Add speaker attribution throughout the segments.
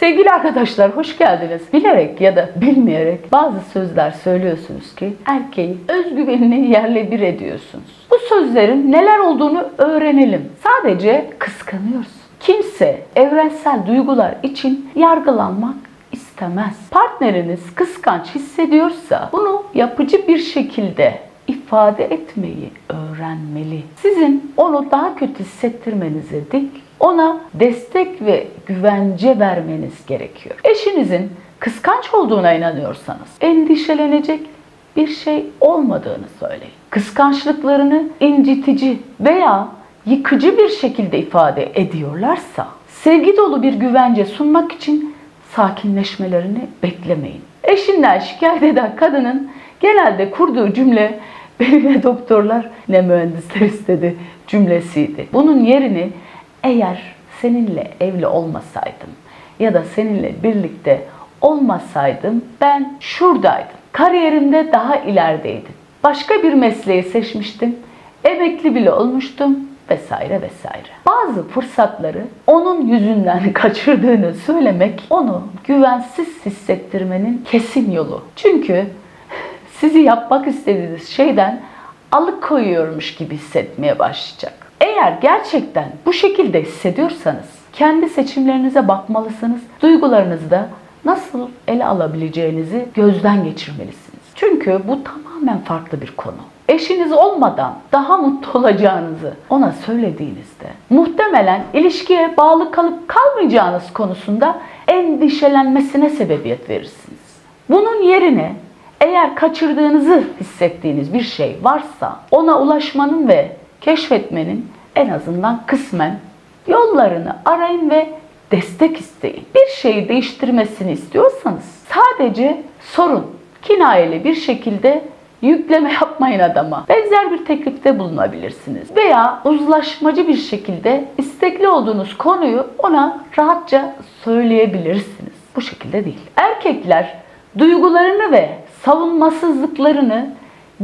Speaker 1: Sevgili arkadaşlar hoş geldiniz. Bilerek ya da bilmeyerek bazı sözler söylüyorsunuz ki erkeği özgüvenini yerle bir ediyorsunuz. Bu sözlerin neler olduğunu öğrenelim. Sadece kıskanıyorsun. Kimse evrensel duygular için yargılanmak istemez. Partneriniz kıskanç hissediyorsa bunu yapıcı bir şekilde ifade etmeyi öğrenmeli. Sizin onu daha kötü hissettirmenize değil, ona destek ve güvence vermeniz gerekiyor. Eşinizin kıskanç olduğuna inanıyorsanız endişelenecek bir şey olmadığını söyleyin. Kıskançlıklarını incitici veya yıkıcı bir şekilde ifade ediyorlarsa sevgi dolu bir güvence sunmak için sakinleşmelerini beklemeyin. Eşinden şikayet eden kadının genelde kurduğu cümle beni ne doktorlar ne mühendisler istedi cümlesiydi. Bunun yerini eğer seninle evli olmasaydım ya da seninle birlikte olmasaydım ben şuradaydım. Kariyerimde daha ilerideydim. Başka bir mesleği seçmiştim. Emekli bile olmuştum vesaire vesaire. Bazı fırsatları onun yüzünden kaçırdığını söylemek onu güvensiz hissettirmenin kesin yolu. Çünkü sizi yapmak istediğiniz şeyden alıkoyuyormuş gibi hissetmeye başlayacak. Eğer gerçekten bu şekilde hissediyorsanız kendi seçimlerinize bakmalısınız. Duygularınızı da nasıl ele alabileceğinizi gözden geçirmelisiniz. Çünkü bu tamamen farklı bir konu. Eşiniz olmadan daha mutlu olacağınızı ona söylediğinizde muhtemelen ilişkiye bağlı kalıp kalmayacağınız konusunda endişelenmesine sebebiyet verirsiniz. Bunun yerine eğer kaçırdığınızı hissettiğiniz bir şey varsa ona ulaşmanın ve keşfetmenin en azından kısmen yollarını arayın ve destek isteyin. Bir şeyi değiştirmesini istiyorsanız sadece sorun, kinayeli bir şekilde yükleme yapmayın adama. Benzer bir teklifte bulunabilirsiniz. Veya uzlaşmacı bir şekilde istekli olduğunuz konuyu ona rahatça söyleyebilirsiniz. Bu şekilde değil. Erkekler duygularını ve savunmasızlıklarını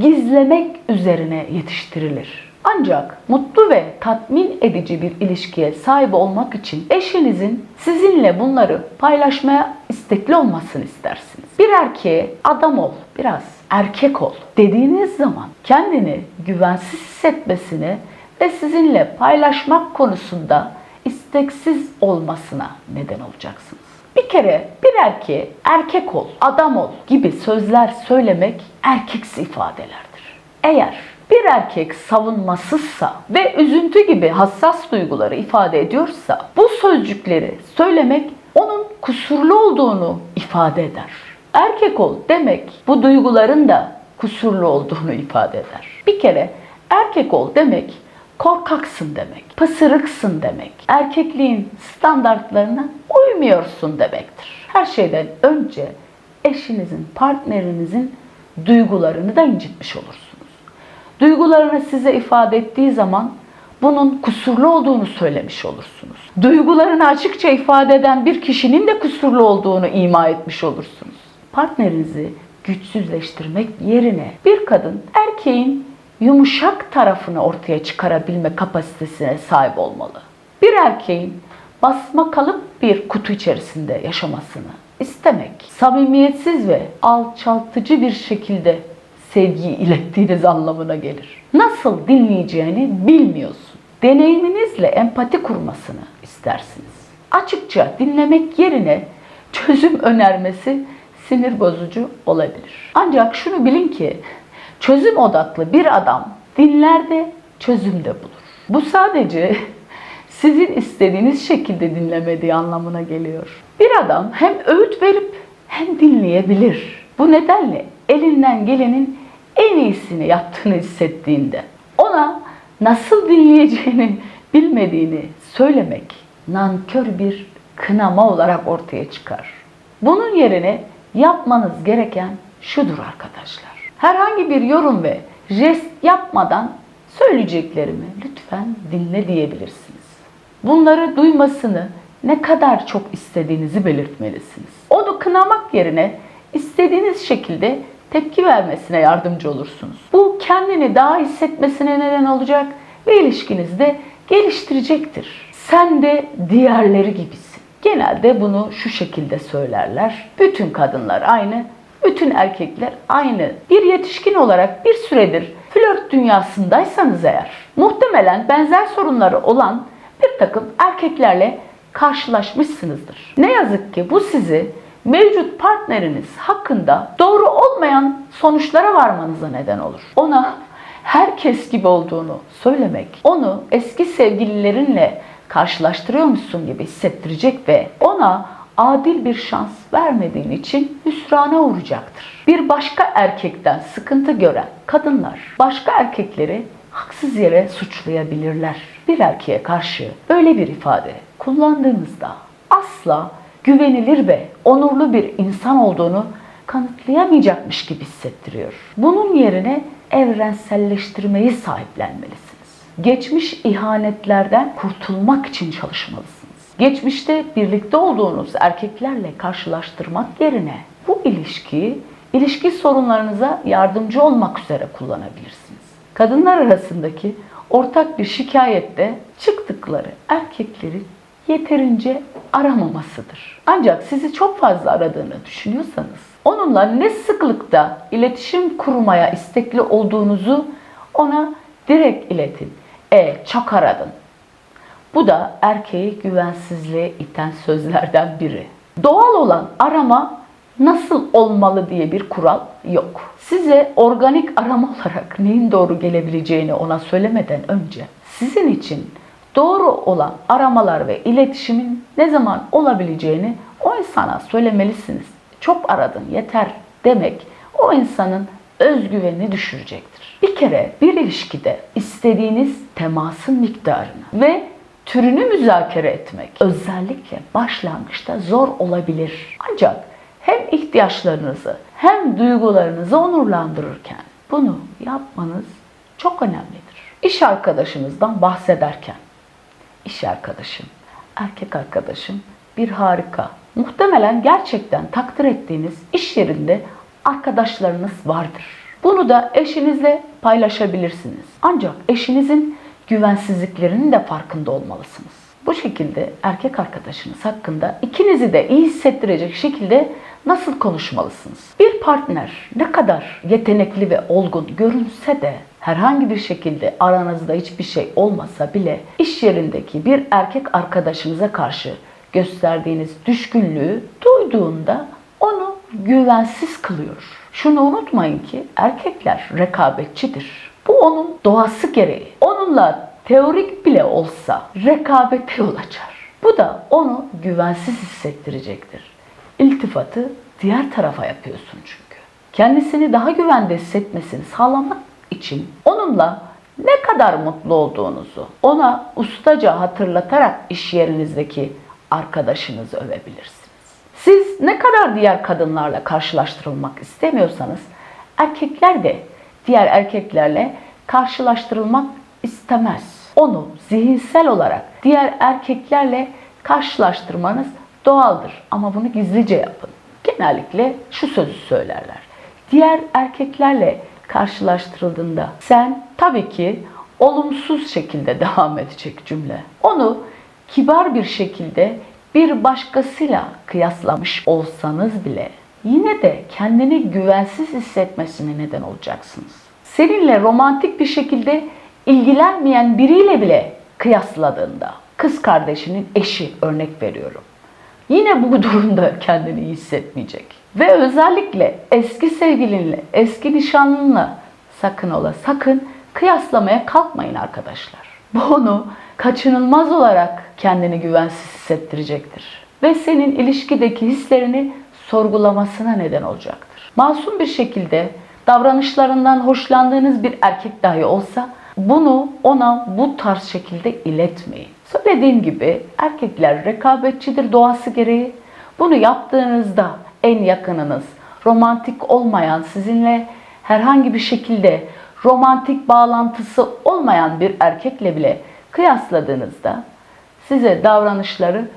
Speaker 1: gizlemek üzerine yetiştirilir. Ancak mutlu ve tatmin edici bir ilişkiye sahip olmak için eşinizin sizinle bunları paylaşmaya istekli olmasını istersiniz. Bir erkeğe adam ol, biraz erkek ol dediğiniz zaman kendini güvensiz hissetmesini ve sizinle paylaşmak konusunda isteksiz olmasına neden olacaksınız. Bir kere bir erkeğe erkek ol, adam ol gibi sözler söylemek erkeksi ifadelerdir. Eğer bir erkek savunmasızsa ve üzüntü gibi hassas duyguları ifade ediyorsa bu sözcükleri söylemek onun kusurlu olduğunu ifade eder. Erkek ol demek bu duyguların da kusurlu olduğunu ifade eder. Bir kere erkek ol demek korkaksın demek, pısırıksın demek, erkekliğin standartlarına uymuyorsun demektir. Her şeyden önce eşinizin, partnerinizin duygularını da incitmiş olursunuz. Duygularını size ifade ettiği zaman bunun kusurlu olduğunu söylemiş olursunuz. Duygularını açıkça ifade eden bir kişinin de kusurlu olduğunu ima etmiş olursunuz. Partnerinizi güçsüzleştirmek yerine bir kadın erkeğin yumuşak tarafını ortaya çıkarabilme kapasitesine sahip olmalı. Bir erkeğin basma kalıp bir kutu içerisinde yaşamasını istemek, samimiyetsiz ve alçaltıcı bir şekilde sevgiyi ilettiğiniz anlamına gelir. Nasıl dinleyeceğini bilmiyorsun. Deneyiminizle empati kurmasını istersiniz. Açıkça dinlemek yerine çözüm önermesi sinir bozucu olabilir. Ancak şunu bilin ki çözüm odaklı bir adam dinler de çözüm de bulur. Bu sadece sizin istediğiniz şekilde dinlemediği anlamına geliyor. Bir adam hem öğüt verip hem dinleyebilir. Bu nedenle elinden gelenin en iyisini yaptığını hissettiğinde ona nasıl dinleyeceğini bilmediğini söylemek nankör bir kınama olarak ortaya çıkar. Bunun yerine yapmanız gereken şudur arkadaşlar. Herhangi bir yorum ve jest yapmadan söyleyeceklerimi lütfen dinle diyebilirsiniz. Bunları duymasını ne kadar çok istediğinizi belirtmelisiniz. Onu kınamak yerine istediğiniz şekilde tepki vermesine yardımcı olursunuz. Bu kendini daha hissetmesine neden olacak ve ilişkinizi de geliştirecektir. Sen de diğerleri gibisin. genelde bunu şu şekilde söylerler. Bütün kadınlar aynı, bütün erkekler aynı. Bir yetişkin olarak bir süredir flört dünyasındaysanız eğer, muhtemelen benzer sorunları olan bir takım erkeklerle karşılaşmışsınızdır. Ne yazık ki bu sizi mevcut partneriniz hakkında doğru olmayan sonuçlara varmanıza neden olur. Ona herkes gibi olduğunu söylemek, onu eski sevgililerinle karşılaştırıyormuşsun gibi hissettirecek ve ona adil bir şans vermediğin için hüsrana uğrayacaktır. Bir başka erkekten sıkıntı gören kadınlar başka erkekleri haksız yere suçlayabilirler. Bir erkeğe karşı böyle bir ifade kullandığınızda asla güvenilir ve onurlu bir insan olduğunu kanıtlayamayacakmış gibi hissettiriyor. Bunun yerine evrenselleştirmeyi sahiplenmelisiniz. Geçmiş ihanetlerden kurtulmak için çalışmalısınız. Geçmişte birlikte olduğunuz erkeklerle karşılaştırmak yerine bu ilişkiyi ilişki sorunlarınıza yardımcı olmak üzere kullanabilirsiniz. Kadınlar arasındaki ortak bir şikayette çıktıkları erkeklerin yeterince aramamasıdır. Ancak sizi çok fazla aradığını düşünüyorsanız onunla ne sıklıkta iletişim kurmaya istekli olduğunuzu ona direkt iletin. E çok aradın. Bu da erkeği güvensizliğe iten sözlerden biri. Doğal olan arama nasıl olmalı diye bir kural yok. Size organik arama olarak neyin doğru gelebileceğini ona söylemeden önce sizin için doğru olan aramalar ve iletişimin ne zaman olabileceğini o insana söylemelisiniz. Çok aradın yeter demek o insanın özgüvenini düşürecektir. Bir kere bir ilişkide istediğiniz temasın miktarını ve türünü müzakere etmek özellikle başlangıçta zor olabilir. Ancak hem ihtiyaçlarınızı hem duygularınızı onurlandırırken bunu yapmanız çok önemlidir. İş arkadaşınızdan bahsederken iş arkadaşım, erkek arkadaşım bir harika. Muhtemelen gerçekten takdir ettiğiniz iş yerinde arkadaşlarınız vardır. Bunu da eşinizle paylaşabilirsiniz. Ancak eşinizin güvensizliklerinin de farkında olmalısınız. Bu şekilde erkek arkadaşınız hakkında ikinizi de iyi hissettirecek şekilde nasıl konuşmalısınız? Bir partner ne kadar yetenekli ve olgun görünse de herhangi bir şekilde aranızda hiçbir şey olmasa bile iş yerindeki bir erkek arkadaşınıza karşı gösterdiğiniz düşkünlüğü duyduğunda onu güvensiz kılıyor. Şunu unutmayın ki erkekler rekabetçidir. Bu onun doğası gereği. Onunla teorik bile olsa rekabete yol açar. Bu da onu güvensiz hissettirecektir. İltifatı diğer tarafa yapıyorsun çünkü. Kendisini daha güvende hissetmesini sağlamak için onunla ne kadar mutlu olduğunuzu ona ustaca hatırlatarak iş yerinizdeki arkadaşınızı övebilirsiniz. Siz ne kadar diğer kadınlarla karşılaştırılmak istemiyorsanız erkekler de diğer erkeklerle karşılaştırılmak istemez. Onu zihinsel olarak diğer erkeklerle karşılaştırmanız doğaldır ama bunu gizlice yapın. Genellikle şu sözü söylerler. Diğer erkeklerle karşılaştırıldığında sen tabii ki olumsuz şekilde devam edecek cümle. Onu kibar bir şekilde bir başkasıyla kıyaslamış olsanız bile yine de kendini güvensiz hissetmesine neden olacaksınız. Seninle romantik bir şekilde ilgilenmeyen biriyle bile kıyasladığında kız kardeşinin eşi örnek veriyorum. Yine bu durumda kendini iyi hissetmeyecek. Ve özellikle eski sevgilinle, eski nişanlınla sakın ola sakın kıyaslamaya kalkmayın arkadaşlar. Bu onu kaçınılmaz olarak kendini güvensiz hissettirecektir. Ve senin ilişkideki hislerini sorgulamasına neden olacaktır. Masum bir şekilde davranışlarından hoşlandığınız bir erkek dahi olsa bunu ona bu tarz şekilde iletmeyin. Söylediğim gibi erkekler rekabetçidir doğası gereği. Bunu yaptığınızda en yakınınız, romantik olmayan, sizinle herhangi bir şekilde romantik bağlantısı olmayan bir erkekle bile kıyasladığınızda size davranışları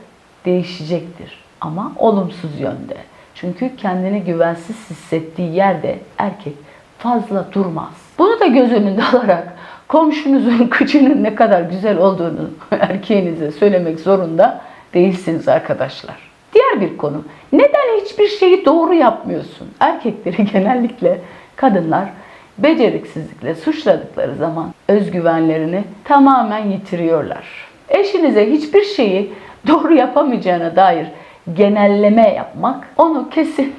Speaker 1: değişecektir. Ama olumsuz yönde. Çünkü kendini güvensiz hissettiği yerde erkek fazla durmaz. Bunu da göz önünde alarak komşunuzun kıçının ne kadar güzel olduğunu erkeğinize söylemek zorunda değilsiniz arkadaşlar. Diğer bir konu. Neden hiçbir şeyi doğru yapmıyorsun? Erkekleri genellikle kadınlar beceriksizlikle suçladıkları zaman özgüvenlerini tamamen yitiriyorlar. Eşinize hiçbir şeyi doğru yapamayacağına dair genelleme yapmak onu kesin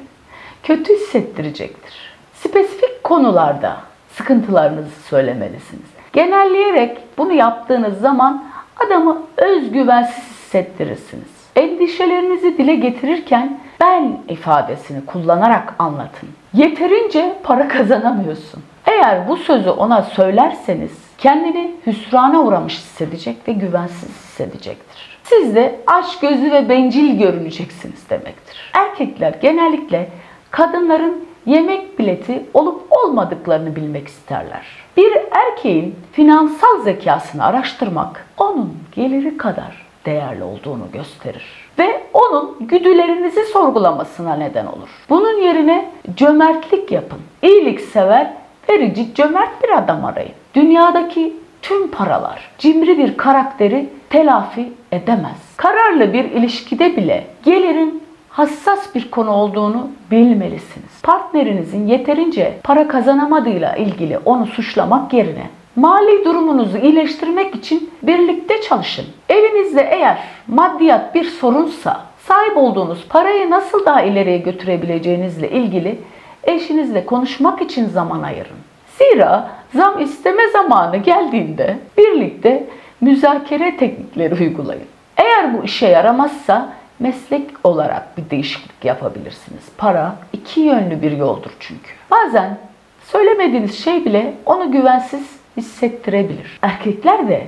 Speaker 1: kötü hissettirecektir. Spesifik konularda sıkıntılarınızı söylemelisiniz. Genelleyerek bunu yaptığınız zaman adamı özgüvensiz hissettirirsiniz. Endişelerinizi dile getirirken ben ifadesini kullanarak anlatın. Yeterince para kazanamıyorsun. Eğer bu sözü ona söylerseniz kendini hüsrana uğramış hissedecek ve güvensiz hissedecektir. Siz de aç gözlü ve bencil görüneceksiniz demektir. Erkekler genellikle kadınların yemek bileti olup olmadıklarını bilmek isterler. Bir erkeğin finansal zekasını araştırmak onun geliri kadar değerli olduğunu gösterir ve onun güdülerinizi sorgulamasına neden olur. Bunun yerine cömertlik yapın. İyiliksever, verici, cömert bir adam arayın. Dünyadaki tüm paralar cimri bir karakteri telafi edemez. Kararlı bir ilişkide bile gelirin hassas bir konu olduğunu bilmelisiniz. Partnerinizin yeterince para kazanamadığıyla ilgili onu suçlamak yerine mali durumunuzu iyileştirmek için birlikte çalışın. Evinizde eğer maddiyat bir sorunsa sahip olduğunuz parayı nasıl daha ileriye götürebileceğinizle ilgili eşinizle konuşmak için zaman ayırın. Zira zam isteme zamanı geldiğinde birlikte müzakere teknikleri uygulayın. Eğer bu işe yaramazsa meslek olarak bir değişiklik yapabilirsiniz. Para iki yönlü bir yoldur çünkü. Bazen söylemediğiniz şey bile onu güvensiz hissettirebilir. Erkekler de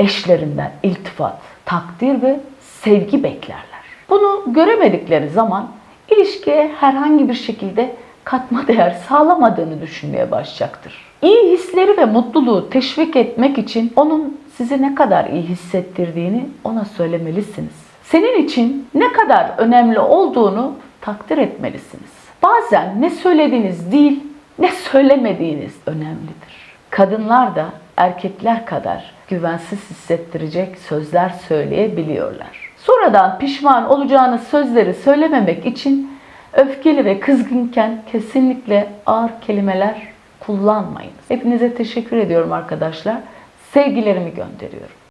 Speaker 1: eşlerinden iltifat, takdir ve sevgi beklerler. Bunu göremedikleri zaman ilişkiye herhangi bir şekilde katma değer sağlamadığını düşünmeye başlayacaktır. İyi hisleri ve mutluluğu teşvik etmek için onun sizi ne kadar iyi hissettirdiğini ona söylemelisiniz. Senin için ne kadar önemli olduğunu takdir etmelisiniz. Bazen ne söylediğiniz değil, ne söylemediğiniz önemlidir. Kadınlar da erkekler kadar güvensiz hissettirecek sözler söyleyebiliyorlar. Sonradan pişman olacağınız sözleri söylememek için öfkeli ve kızgınken kesinlikle ağır kelimeler kullanmayın. Hepinize teşekkür ediyorum arkadaşlar. Sevgilerimi gönderiyorum.